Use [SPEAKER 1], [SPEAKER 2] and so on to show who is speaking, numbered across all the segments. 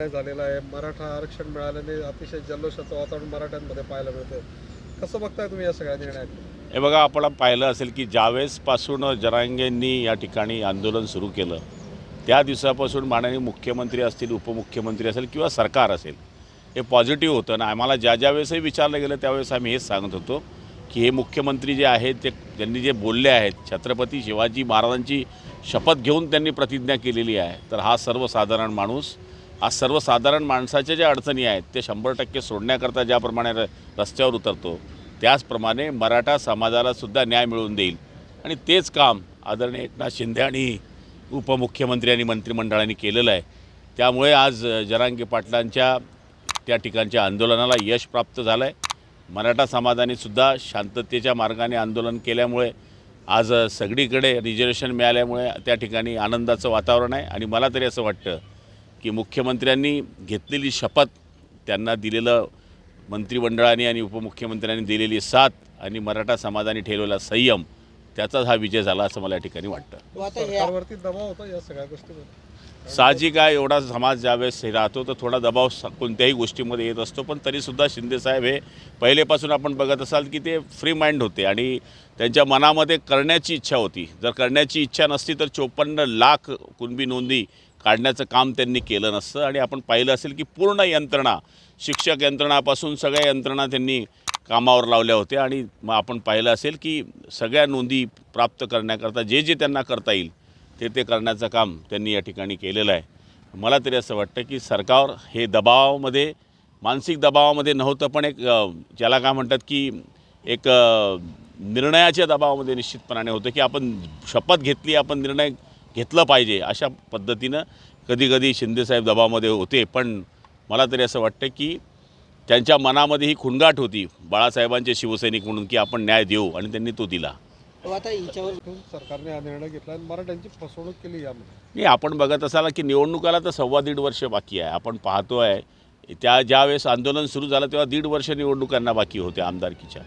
[SPEAKER 1] झालेला आहे? मराठा आरक्षण मिळाल्याने अतिशय जल्लोषाचं वातावरण मराठ्यांमध्ये पाहायला मिळतं कसं बघताय तुम्ही या सगळ्या निर्णयात?
[SPEAKER 2] हे बघा आपण पाहिलं असेल की ज्यावेळेसपासून जरांगेंनी या ठिकाणी आंदोलन सुरू केलं त्या दिवसापासून माननीय मुख्यमंत्री असतील उपमुख्यमंत्री असेल किंवा सरकार असेल हे पॉझिटिव्ह होतं. ना आम्हाला ज्या ज्या वेळेसही विचारलं गेलं त्यावेळेस आम्ही हेच सांगत होतो की हे मुख्यमंत्री जे आहेत ते त्यांनी जे बोलले आहेत छत्रपती शिवाजी महाराजांची शपथ घेऊन त्यांनी प्रतिज्ञा केलेली आहे तर हा सर्वसाधारण माणूस आज सर्वसाधारण माणसाच्या ज्या अडचणी आहेत ते शंभर टक्के सोडण्याकरता ज्याप्रमाणे र रस्त्यावर उतरतो त्याचप्रमाणे मराठा समाजालासुद्धा न्याय मिळवून देईल. आणि तेच काम आदरणीय एकनाथ शिंदे आणि उपमुख्यमंत्री आणि मंत्रिमंडळाने केलेलं आहे. त्यामुळे आज जरांगी पाटलांच्या त्या ठिकाणच्या आंदोलनाला यश प्राप्त झालं आहे मराठा समाजाने सुद्धा शांततेच्या मार्गाने आंदोलन केल्यामुळे आज सगळीकडे रिझर्वेशन मिळाल्यामुळे त्या ठिकाणी आनंदाचं वातावरण आहे. आणि मला तरी असं वाटतं की मुख्यमंत्र्यांनी घेतलेली शपथ त्यांना दिलेलं मंत्रिमंडळाने आणि उपमुख्यमंत्र्यांनी दिलेली साथ आणि मराठा समाजाने ठेवलेला संयम त्याचाच हा विजय झाला असं मला या ठिकाणी वाटतं.
[SPEAKER 3] तो आता
[SPEAKER 1] सरकारवरती दबाव होता या सगळ्या गोष्टीमध्ये?
[SPEAKER 2] साहजिक आहे एवढा समाज ज्यावेळेस हे राहतो तर थोडा दबाव स- कोणत्याही गोष्टीमध्ये येत असतो पण तरीसुद्धा शिंदेसाहेब हे पहिलेपासून आपण बघत असाल की ते फ्री माइंड होते आणि त्यांच्या मनामध्ये करण्याची इच्छा होती. जर करण्याची इच्छा नसती तर चोपन्न लाख कुणबी नोंदी काढण्याचं काम त्यांनी केलं नसतं आणि आपण पाहिलं असेल की पूर्ण यंत्रणा शिक्षक यंत्रणापासून सगळ्या यंत्रणा त्यांनी कामावर लावल्या होत्या आणि मग आपण पाहिलं असेल की सगळ्या नोंदी प्राप्त करण्याकरता जे जे त्यांना करता येईल ते ते करण्याचं काम त्यांनी या ठिकाणी केलेलं आहे. मला तरी असं वाटतं की सरकार हे दबावामध्ये मानसिक दबावामध्ये नव्हतं पण एक ज्याला काय म्हणतात की एक निर्णयाच्या दबावामध्ये निश्चितपणाने होतं की आपण शपथ घेतली आपण निर्णय घेतलं पाहिजे अशा पद्धतीनं कधीकधी शिंदेसाहेब दबावामध्ये होते. पण मला तरी असं वाटतं की त्यांच्या मनामध्ये ही खुणगाट होती. बाळासाहेबांचे शिवसैनिक म्हणून की आपण न्याय देऊ आणि त्यांनी तो दिला.
[SPEAKER 3] तो आता हिच्यावर
[SPEAKER 1] सरकारने हा निर्णय घेतला आणि मराठ्यांची फसवणूक केली यामध्ये.
[SPEAKER 2] नाही आपण बघत असाल की निवडणुकाला तर सव्वा दीड वर्ष बाकी आहे. आपण पाहतो आहे त्या ज्यावेळेस आंदोलन सुरू झालं तेव्हा दीड वर्ष निवडणुकांना बाकी होते आमदारकीच्या.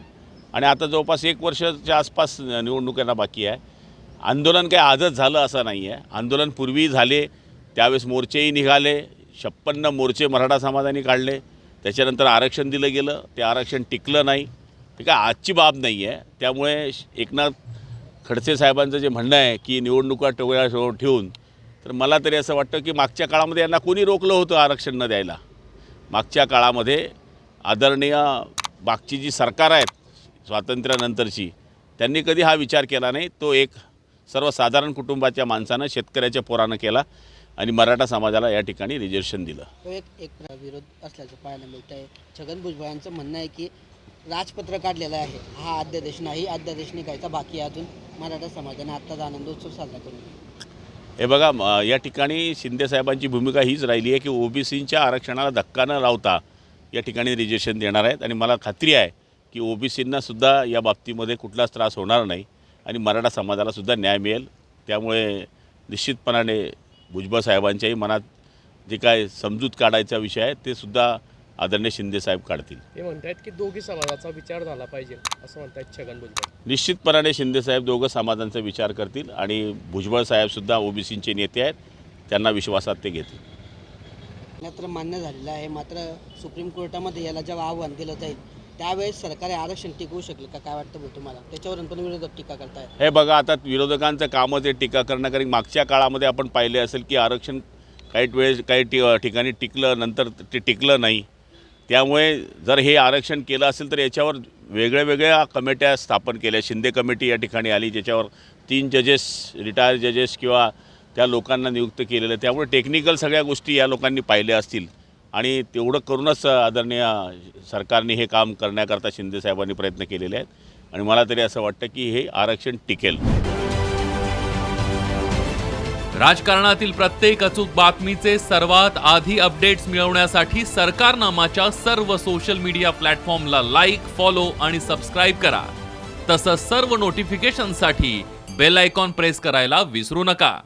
[SPEAKER 2] आणि आता जवळपास एक वर्षाच्या आसपास निवडणुकांना बाकी आहे. आंदोलन काही आजच झालं असं नाही आहे. आंदोलन पूर्वी झाले त्यावेळेस मोर्चेही निघाले छप्पन्न मोर्चे मराठा समाजाने काढले. त्याच्यानंतर आरक्षण दिलं गेलं ते आरक्षण टिकलं नाही. ते काय आजची बाब नाही आहे. त्यामुळे श- एकनाथ खडसे साहेबांचं जे म्हणणं आहे की निवडणुका टोळ्या ठेवून तर मला तरी असं वाटतं की मागच्या काळामध्ये यांना कोणी रोखलं होतं आरक्षण न द्यायला? मागच्या काळामध्ये आदरणीय मागची जी सरकार आहेत स्वातंत्र्यानंतरची त्यांनी कधी हा विचार केला नाही? तो एक सर्वसाधारण कुटुंबाच्या माणसानं शेतकऱ्याच्या पोरानं केला आणि मराठा समाजाला या ठिकाणी रिझर्वेशन दिलं.
[SPEAKER 3] तो एक एक विरोध असल्याचं पाहायला मिळत आहे छगन भुजबळांचं म्हणणं आहे की राजपत्र काढलेलं आहे. हा अध्यादेश नाही. अध्यादेश निघायचा बाकी आहे अजून. मराठा समाजाने आत्ताच आनंदोत्सव साजरा करून
[SPEAKER 2] हे बघा या ठिकाणी शिंदेसाहेबांची भूमिका हीच राहिली आहे की ओबीसींच्या आरक्षणाला धक्का न लावता या ठिकाणी रिजर्वेशन देणार आहेत. आणि मला खात्री आहे की ओबीसींना सुद्धा या बाबतीमध्ये कुठलाच त्रास होणार नाही. आणि मराठा समाजाला सुद्धा न्याय मिळेल. त्यामुळे निश्चितपणाने भुजबळ साहेबांच्याही मनात जे काय समजूत काढायचा विषय आहे ते सुद्धा आदरणीय शिंदेसाहेब काढतील.
[SPEAKER 4] ते म्हणतायत की दोघी समाजाचा विचार झाला पाहिजे असं म्हणतायत छगन भुजबळ.
[SPEAKER 2] निश्चितपणाने शिंदेसाहेब दोघं समाजांचा विचार करतील आणि भुजबळ साहेबसुद्धा ओबीसींचे नेते आहेत त्यांना विश्वासात ते घेतील.
[SPEAKER 3] मात्र मान्य झालेलं आहे मात्र सुप्रीम कोर्टामध्ये याला जेव्हा आव्हान दिलं जाईल त्यावेळेस सरकारी आरक्षण टिकवू शकले का? काय वाटतं भाऊ तुम्हाला? त्याच्यावरून पण विरोधक टीका करताय.
[SPEAKER 2] हे बघा आता विरोधकांचं कामच आहे टीका करणं कारण मागच्या काळामध्ये आपण पाहिले असेल की आरक्षण काही वेळेस काही टि ठिकाणी टिकलं नंतर ते टिकलं नाही. त्यामुळे जर हे आरक्षण केलं असेल तर याच्यावर वेगळ्या वेगळ्या कमिट्या स्थापन केल्या. शिंदे कमिटी या ठिकाणी आली ज्याच्यावर तीन जजेस रिटायर जजेस किंवा त्या लोकांना नियुक्त केलेलं. आहे. त्यामुळे टेक्निकल सगळ्या गोष्टी या लोकांनी पाहिल्या असतील. आणि तेवढं करूनच आदरणीय सरकारने हे काम करण्याकरता शिंदेसाहेबांनी प्रयत्न केलेले आहेत. आणि मला तरी असं वाटतं की हे आरक्षण टिकेल.
[SPEAKER 5] राजकारणातील प्रत्येक अचूक बातमीचे सर्वात आधी अपडेट्स मिळवण्यासाठी सरकारनामाच्या सर्व सोशल मीडिया प्लॅटफॉर्मला लाईक फॉलो आणि सबस्क्राईब करा. तसंच सर्व नोटिफिकेशनसाठी बेल आयकॉन प्रेस करायला विसरू नका.